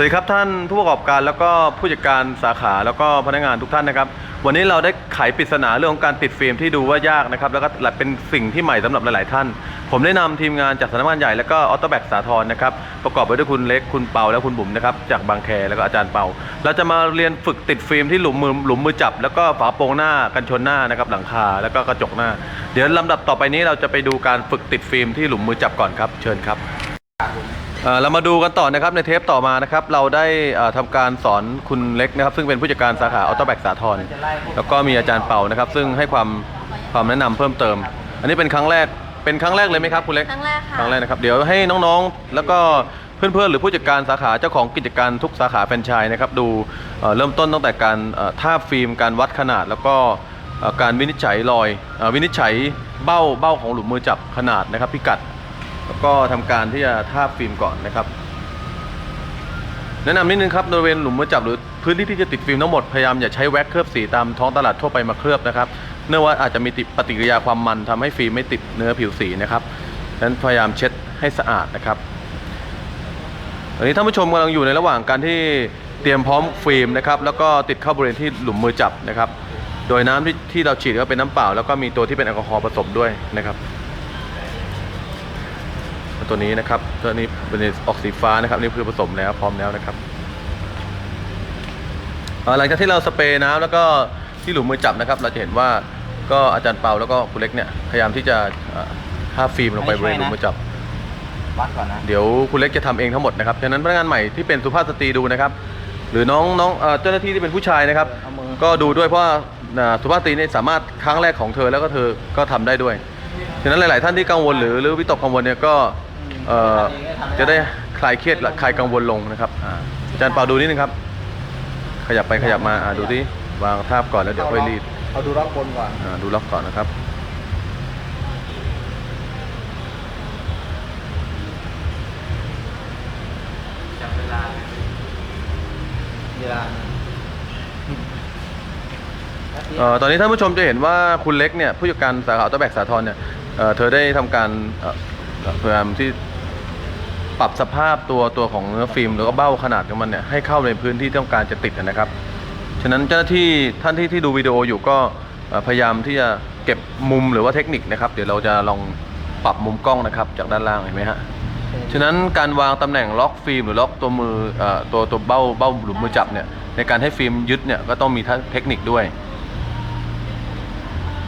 สวัสดีครับท่านผู้ประกอบการแล้วก็ผู้จัดการสาขาแล้วก็พนักงานทุกท่านนะครับ วันนี้เราได้ไขปริศนาเรื่องของการติดฟิล์มที่ดูว่ายากนะครับแล้วก็เป็นสิ่งที่ใหม่สำหรับหลาย ๆ ท่าน ผมได้นำทีมงานจากสำนักงานใหญ่แล้วก็ออโตแบกสาทรนะครับประกอบไปด้วยคุณเล็กคุณเปาและคุณบุ๋มนะครับจากบางแคแล้วก็อาจารย์เปา เราจะมาเรียนฝึกติดฟิล์มที่หลุมมือหลุมมือจับ แล้วก็ฝาโปรงหน้ากันชนหน้านะครับหลังคาแล้วก็กระจกหน้า เดี๋ยวลำดับต่อไปนี้เราจะไปดูการฝึกติดฟิล์มที่หลุมมือจับก่อนครับ เชิญครับ เอ่อเรามาดูกันต่อนะครับในเทปต่อมานะครับเราได้เอ่อทำการสอนคุณเล็กนะครับ ซึ่งเป็นผู้จัดการสาขาออโตแบกสาทรแล้วก็มีอาจารย์เป่านะครับ ซึ่งให้ความความแนะนำเพิ่มเติม อันนี้เป็นครั้งแรกเป็นครั้งแรกเลยไหมครับคุณเล็กครั้งแรกค่ะครั้งแรกนะครับเดี๋ยวให้น้องๆ แล้วก็เพื่อนๆ หรือผู้จัดการสาขาเจ้าของกิจการทุกสาขาแฟรนไชส์นะครับดูเอ่อเริ่มต้นตั้งแต่การเอ่อทาบฟิล์มการวัดขนาด แล้วก็เอ่อการวินิจฉัยรอยเอ่อวินิจฉัยเบ้าเบ้าของหลุมมือจับขนาดนะครับพิกัด แล้วก็ทำการที่จะทาบฟิล์มก่อนนะครับ แนะนำนิดนึงครับบริเวณหลุมมือจับหรือพื้นที่ที่จะติดฟิล์มทั้งหมดพยายามอย่าใช้แว็กเคลือบสีตามท้องตลาดทั่วไปมาเคลือบนะครับ เนื่องว่าอาจจะมีปฏิกิริยาความมันทำให้ฟิล์มไม่ติดเนื้อผิวสีนะครับดังนั้นพยายามเช็ดให้สะอาดนะครับตอนนี้ท่านผู้ชมกำลังอยู่ในระหว่างการที่เตรียมพร้อมฟิล์มนะครับแล้วก็ติดเข้าบริเวณที่หลุมมือจับนะครับ โดยน้ำที่ที่เราฉีดก็เป็นน้ำเปล่า แล้วก็มีตัวที่เป็นแอลกอฮอล์ผสมด้วยนะครับ ตัวนี้นะครับ ตัวนี้เป็นออกสีฟ้านะครับนี่คือผสมแล้วพร้อมแล้วนะครับเอ่อหลังจากที่เราสเปรย์น้ำแล้วก็ที่หลุมมือจับนะครับ เราจะเห็นว่าก็อาจารย์เปาแล้วก็คุณเล็กเนี่ยพยายามที่จะเอ่อทาฟิล์มลงไปบริเวณหลุมมือจับวัดก่อนนะเดี๋ยวคุณเล็กจะทำเองทั้งหมดนะครับฉะนั้นพนักงานใหม่ที่เป็นสุภาพสตรีดูนะครับ หรือน้องน้องเอ่อเจ้าหน้าที่ที่เป็นผู้ชายนะครับเอามือก็ดูด้วยเพราะว่าอ่าสุภาพสตรีเนี่ยสามารถครั้งแรกของเธอแล้วก็เธอก็ทำได้ด้วยฉะนั้นหลาย ๆ ท่านที่กังวลหรือหรือวิตกกังวลเนี่ยก็ เอ่อจะได้คลายเครียดและคลายกังวลลงนะครับอ่าอาจารย์เปาดูนิดนึงครับ ขยับไปขยับมาอ่าดูที่วางทาบก่อนแล้วเดี๋ยวค่อยรีดเอาดูรอบบนก่อนอ่าดูล็อกก่อนนะครับ จับเวลาเวลาเอ่อตอนนี้ท่านผู้ชมจะเห็นว่าคุณเล็กเนี่ยผู้จัดการสาขาออโตแบกสาทรเนี่ยเอ่อเธอได้ทำการเอ่อพยายามที่ ปรับสภาพตัวตัวของเนื้อฟิล์มแล้วก็เบ้าขนาดของมันเนี่ยให้เข้าในพื้นที่ที่ต้องการจะติดนะครับ ฉะนั้นเจ้าหน้าที่ท่านที่ที่ดูวิดีโออยู่ก็เอ่อพยายามที่จะเก็บมุมหรือว่าเทคนิคนะครับ เดี๋ยวเราจะลองปรับมุมกล้องนะครับ จากด้านล่างเห็นไหมฮะฉะนั้นการวางตำแหน่งล็อกฟิล์มหรือล็อกตัวมือเอ่อตัวตัวเบ้าเบ้าหลุมมือจับเนี่ยในการให้ฟิล์มยึดเนี่ยก็ต้องมีเทคนิคด้วย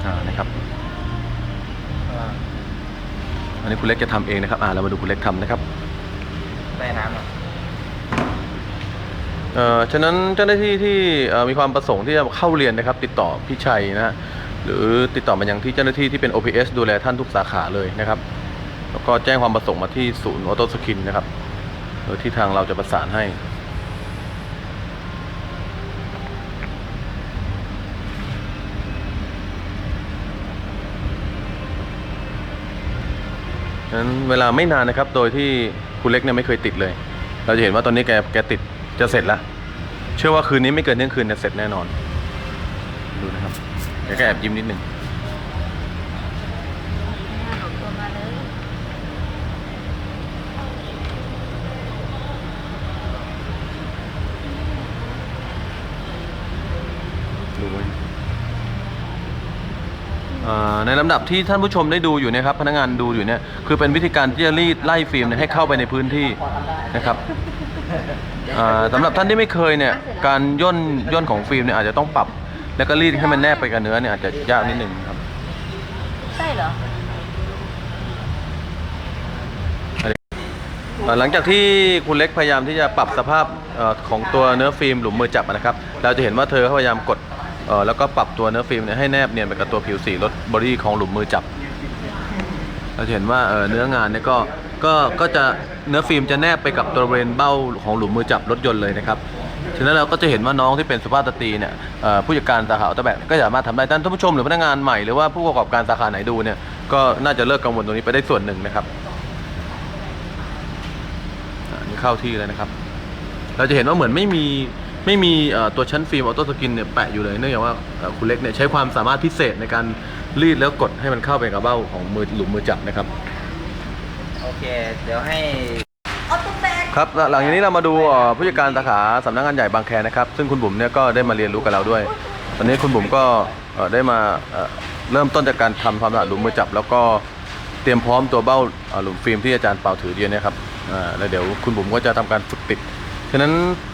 อ่านะครับอันนี้คุณเล็กจะทำเองนะครับอ่าเรามาดูคุณเล็กทำนะครับ ใต้น้ำเอ่อฉะนั้นเจ้าหน้าที่ที่เอ่อมีความประสงค์ที่จะเข้าเรียนนะครับ ติดต่อพี่ชัยนะฮะหรือติดต่อมายังที่เจ้าหน้าที่ที่เป็น OPS ดูแลท่านทุกสาขาเลยนะครับ แล้วก็แจ้งความประสงค์มาที่ศูนย์ออโต้สกินนะครับโดยที่ทางเราจะประสานให้ ฉะนั้นเวลาไม่นานนะครับ โดยที่คุณเล็กเนี่ยไม่เคยติดเลย เราจะเห็นว่าตอนนี้แกแกติดจะเสร็จแล้ว เชื่อว่าคืนนี้ไม่เกินเที่ยงคืนจะเสร็จแน่นอน ดูนะครับแกก็แอบยิ้มนิดนึง หลบตัวมาเลย ดูไว้อ่า ในลำดับที่ท่านผู้ชมได้ดูอยู่เนะครับพนักงานดูอยู่เนี่ยคือเป็นวิธีการที่จะรีดไล่ฟิล์มเนี่ยให้เข้าไปในพื้นที่นะครับอ่าสำหรับท่านที่ไม่เคยเนี่ยการย่นย่นของฟิล์มเนี่ยอาจจะต้องปรับ แล้วก็รีดให้มันแนบไปกับเนื้อเนี่ยอาจจะยากนิดหนึ่งครับใช่เหรอเอ่อหลังจากที่คุณเล็กพยายามที่จะปรับสภาพเอ่อของตัวเนื้อฟิล์มหลุมมือจับนะครับ เราจะเห็นว่าเธอพยายามกด เออแล้วก็ปรับตัวเนื้อฟิล์มเนี่ยให้แนบเนียนไปกับตัวผิวสีรถบอดี้ของหลุมมือจับเราจะเห็นว่าเออเนื้องานเนี่ยก็ก็ก็จะเนื้อฟิล์มจะแนบไปกับตัวบริเวณเบ้าของหลุมมือจับรถยนต์เลยนะครับฉะนั้นเราก็จะเห็นว่าน้องที่เป็นสุภาพสตรีเนี่ยผู้จัดการสาขาออโตแบกก็สามารถทำได้ท่านผู้ชมหรือพนักงานใหม่หรือว่าผู้ประกอบการสาขาไหนดูเนี่ยก็น่าจะเลิกกังวลตรงนี้ไปได้ส่วนหนึ่งนะครับนี่เข้าที่เลยนะครับ เราจะเห็นว่าเหมือนไม่มี ไม่มีตัวชั้นฟิล์มออโต้สกินเนี่ยแปะอยู่เลยเนื่องจากว่าคุณเล็กเนี่ยใช้ความสามารถพิเศษในการรีดแล้วกดให้มันเข้าไปกับเบ้าของมือหลุมมือจับนะครับ โอเค เดี๋ยวให้ออโต้แบกครับหลังจากนี้เรามาดูผู้จัดการสาขาสำนักงานใหญ่บางแคนะครับ ซึ่งคุณบุ๋มเนี่ยก็ได้มาเรียนรู้กับเราด้วย ตอนนี้คุณบุ๋มก็ได้มาเริ่มต้นจากการทำความสะอาดหลุมมือจับ แล้วก็เตรียมพร้อมตัวเบ้าหลุมฟิล์มที่อาจารย์เป่าถือเดียวเนะครับแล้วเดี๋ยวคุณบุ๋มก็จะทำการฝึกติด ฉะนั้น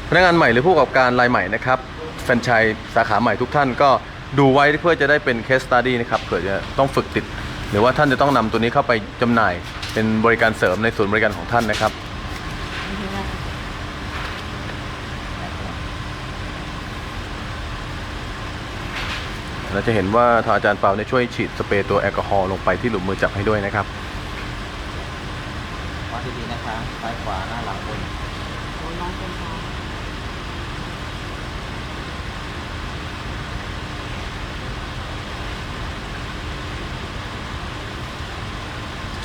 พนักงานใหม่หรือผู้ประกอบการรายใหม่นะครับแฟรนไชส์สาขาใหม่ทุกท่านก็ดูไว้เพื่อจะได้เป็นเคสตัดดี้นะครับเผื่อจะต้องฝึกติด หรือว่าท่านจะต้องนำตัวนี้เข้าไปจำหน่ายเป็นบริการเสริมในศูนย์บริการของท่านนะครับ เราจะเห็นว่าทางอาจารย์เปาเนี่ยช่วยฉีดสเปรย์ตัวแอลกอฮอล์ลงไปที่หลุมมือจับให้ด้วยนะครับวัดดีๆนะคะซ้ายขวาหน้าหลังบน โอ้ยน้องเป็นน้อง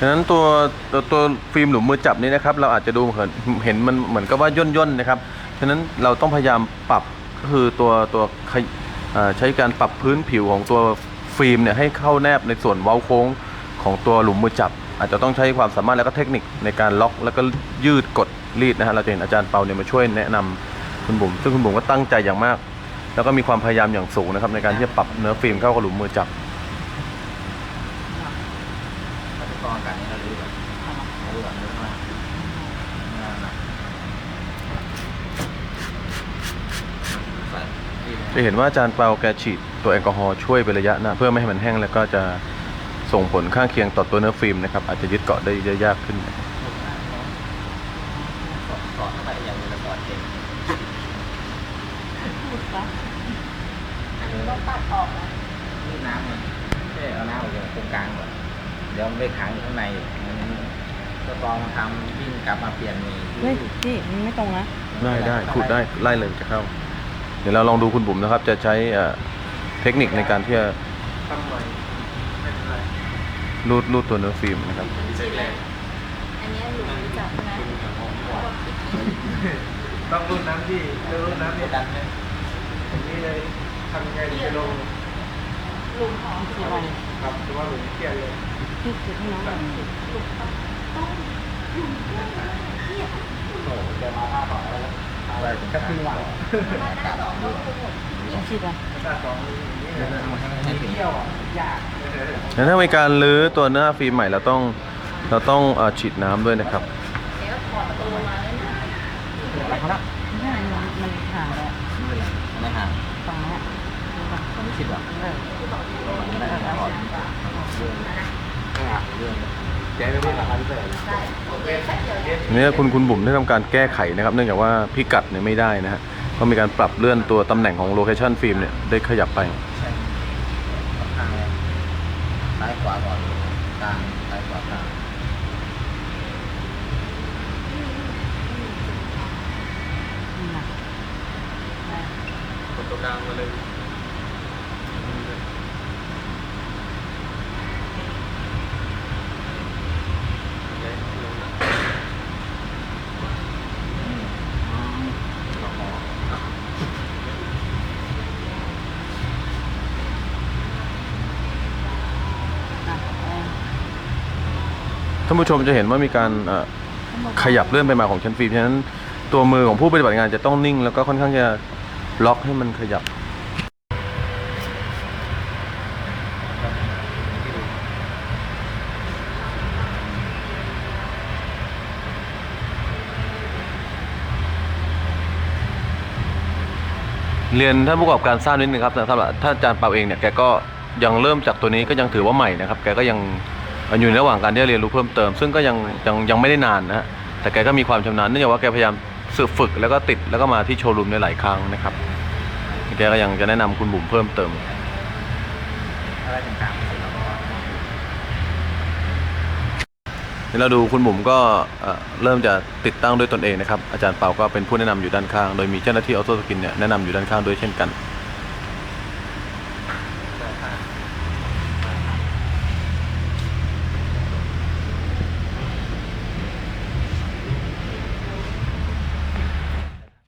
ฉะนั้นตัวตัวตัวฟิล์มหลุมมือจับนี้นะครับ เราอาจจะดูเห็นเห็นมันเหมือนกับว่าย่นย่นๆนะครับ ฉะนั้นเราต้องพยายามปรับก็คือตัวตัวใช้การปรับพื้นผิวของตัวฟิล์มเนี่ยให้เข้าแนบในส่วนเว้าโค้งของตัวหลุมมือจับ อาจจะต้องใช้ความสามารถแล้วก็เทคนิคในการล็อกแล้วก็ยืดกดรีดนะฮะเราจะเห็นอาจารย์เปาเนี่ยมาช่วยแนะนำคุณบุ๋มซึ่งคุณบุ๋มก็ตั้งใจอย่างมาก แล้วก็มีความพยายามอย่างสูงนะครับในการที่จะปรับเนื้อฟิล์มเข้ากับหลุมมือจับ ถ้าเป็น กองอากาศนี้เราลื้อแบบลื้อแบบลื้อมากงานนะใส่ที่จะเห็นว่าอาจารย์เปาแกฉีดตัวแอลกอฮอล์ช่วยเป็นระยะนะเพื่อไม่ให้มันแห้งแล้วก็จะส่งผลข้างเคียงต่อตัวเนื้อฟิล์มนะครับ อาจจะยึดเกาะได้ยากขึ้นสอนเข้าไปอย่างนี้แล้วสอนเก่งพูดปะต้องตัดออกนะนี่น้ำมันไม่ใช่เอาน้ำออกจากตรงกลางก่อน เดี๋ยวมันไปขังอยู่ข้างในมันก็กรองมาทำวิ่งกลับมาเปลี่ยนมีเฮ้ยพี่มันไม่ตรงนะได้ได้ขูดได้ไล่เลยจะเข้า เดี๋ยวเราลองดูคุณบุ๋มนะครับ จะใช้เอ่อเทคนิคในการที่จะรูดรูดตัวเนื้อฟิล์มนะครับอันนี้หลุมจับนะต้องรุ่นน้ำที่เรื่องรุ่นน้ำกนี่ดดันเลยอย่างนี้เลยทำยังไงถึงจะลงหลุมของคืออะไรครับหรือว่าหลุมเครียดเลย พี่คือให้น้องแบบโอ้โหเจอมาท่าต่อแล้วนะอะไรแค่ครึ่งวันอากาศออกด้วยอาชีพอะไรตาสองอย่างนี้เลยให้ถึงเที่ยวอะยากแล้วถ้ามีการรื้อตัวเนื้อฟิล์มใหม่เราต้องเราต้องอฉีดน้ำด้วยนะครับมันมันห่างเลยอะไม่หางฝั่งนี้ยดูป่ะไม่คิดหรอ ออไม่ได้ถอดเรื่องแกไม่ได้ราคาพิเศษเนี่ยคุณคุณบุ๋มได้ทำการแก้ไขนะครับ เนื่องจากว่าพิกัดเนี่ยไม่ได้นะฮะก็มีการปรับเลื่อนตัวตำแหน่งของโลเคชันฟิล์มเนี่ยได้ขยับไป ใช่ค่อนข้างเลยซ้ายขวาก่อนกลางซ้ายขวากลางนี่นะได้กดตัวกลางมาเลย ท่านผู้ชมจะเห็นว่ามีการขยับเลื่อนไปมาของชั้นฟิล์มฉะนั้นตัวมือของผู้ปฏิบัติงานจะต้องนิ่ง แล้วก็ค่อนข้างจะล็อกให้มันขยับเรียนท่านผู้ประกอบการทราบนิดนึงครับสำหรับท่านอาจารย์เปาเองเนี่ยแกก็ยังเริ่มจากตัวนี้ก็ยังถือว่าใหม่นะครับ แกก็ยัง อยู่ในระหว่างการที่จะเรียนรู้เพิ่มเติม ซึ่งก็ยังยังยังไม่ได้นานนะฮะแต่แกก็มีความชำนาญเนื่องจากว่าแกพยายามสืบฝึกแล้วก็ติดแล้วก็มาที่โชว์รูมในหลายครั้งนะครับแกก็ยังจะแนะนำคุณบุ๋มเพิ่มเติมอะไรต่างๆเราก็เดี๋ยวเราดูคุณบุ๋มก็เอ่อเริ่มจะติดตั้งด้วยตนเองนะครับ อาจารย์เปาก็เป็นผู้แนะนำอยู่ด้านข้าง โดยมีเจ้าหน้าที่ออโต้สกินเนี่ยแนะนำอยู่ด้านข้างด้วยเช่นกัน